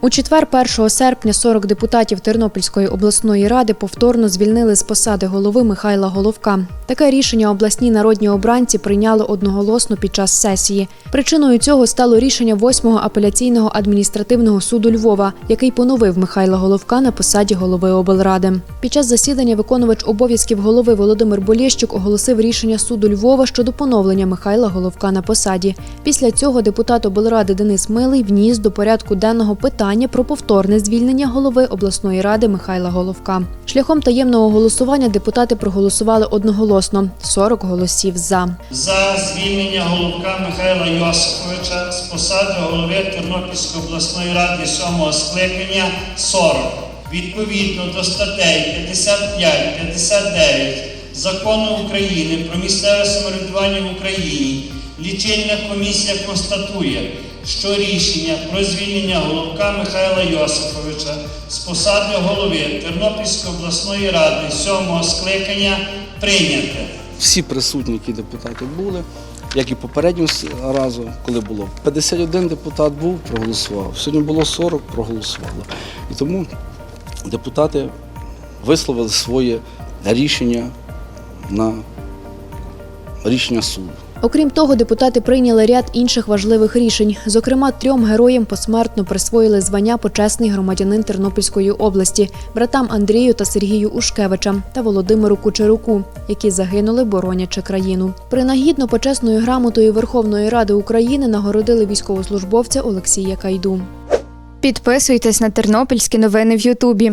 У четвер, 1 серпня, 40 депутатів Тернопільської обласної ради повторно звільнили з посади голови Михайла Головка. Таке рішення обласні народні обранці прийняли одноголосно під час сесії. Причиною цього стало рішення 8-го апеляційного адміністративного суду Львова, який поновив Михайла Головка на посаді голови облради. Під час засідання виконувач обов'язків голови Володимир Болєщук оголосив рішення суду Львова щодо поновлення Михайла Головка на посаді. Після цього депутат облради Денис Милий вніс до порядку денного питання про повторне звільнення голови обласної ради Михайла Головка. Шляхом таємного голосування депутати проголосували одноголосно 40 голосів за. за звільнення головка Михайла Йосифовича з посади голови Тернопільської обласної ради сьомого скликання 40. Відповідно до статей 55-59 Закону України про місцеве самоврядування в Україні лічильна комісія констатує, що рішення про звільнення головка Михайла Йосифовича з посади голови Тернопільської обласної ради сьомого скликання прийняте. Всі присутні, які депутати були, як і попереднього разу, коли було 51 депутат був, проголосував. Сьогодні було 40, проголосувало. І тому депутати висловили своє рішення на рішення суду. Окрім того, депутати прийняли ряд інших важливих рішень. Зокрема, трьом героям посмертно присвоїли звання почесний громадянин Тернопільської області, братам Андрію та Сергію Ушкевичам та Володимиру Кучеруку, які загинули, боронячи країну. Принагідно почесною грамотою Верховної Ради України нагородили військовослужбовця Олексія Кайду. Підписуйтесь на тернопільські новини в Ютубі.